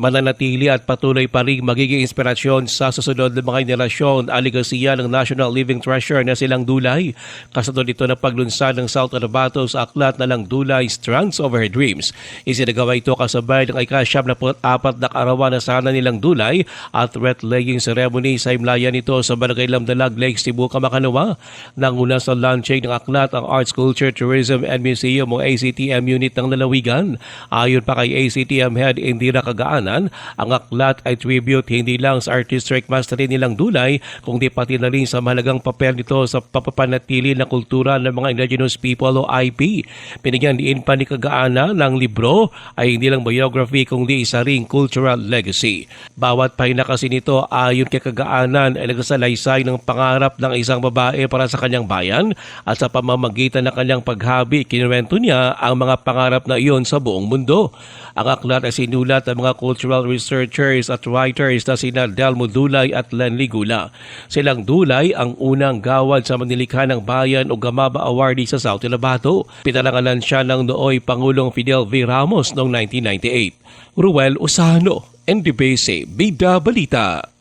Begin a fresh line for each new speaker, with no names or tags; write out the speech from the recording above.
mananatili at patuloy pa rin magiging inspirasyon sa susunod na mga henerasyon ang ligasiya ng National Living Treasure na silang Dulay. Kasunod ito na paglunsad ng South Cotabato sa aklat na lang Dulay Strands of Her Dreams. Isinagawa ito kasabay ng ikasyam na apat na kaarawan na sana nilang Dulay at wreath laying ceremony sa imlayan nito sa Barangay Lamdalag, Lake Cebu, Kamakanawa. Nanguna sa launching ng aklat ang Arts, Culture, Tourism and Museum o ACTM unit ng lalawigan. Ayon pa kay ACTM Head Indira Kagaanan, ang aklat ay tribute hindi lang sa artistic mastery nilang Dulay, kundi pati na rin sa mahalagang papel nito sa papapanatili ng kultura ng mga indigenous people o IP. Pinigyan diin pa ni Kagaana ng libro ay hindi lang biography kundi isa ring cultural legacy. Bawat pahina kasi nito ayon kay Kagaanan ay nagsalaysay ng pangarap ng isang babae para sa kanyang bayan at sa pamamagitan ng kanyang paghabi, kinuwento niya ang mga pangarap na iyon sa buong mundo. Ang aklat ay sinulat ng mga cultural researchers at writers na sina Delmo Dulay at Lenny Gula. Silang Dulay ang unang gawad sa manilikha ng bayan o Gamaba Awardee sa South Cotabato. Pinalangalan siya ng nooy Pangulong Fidel V. Ramos noong 1998. Ruel Usano, NDBC, Bida Balita.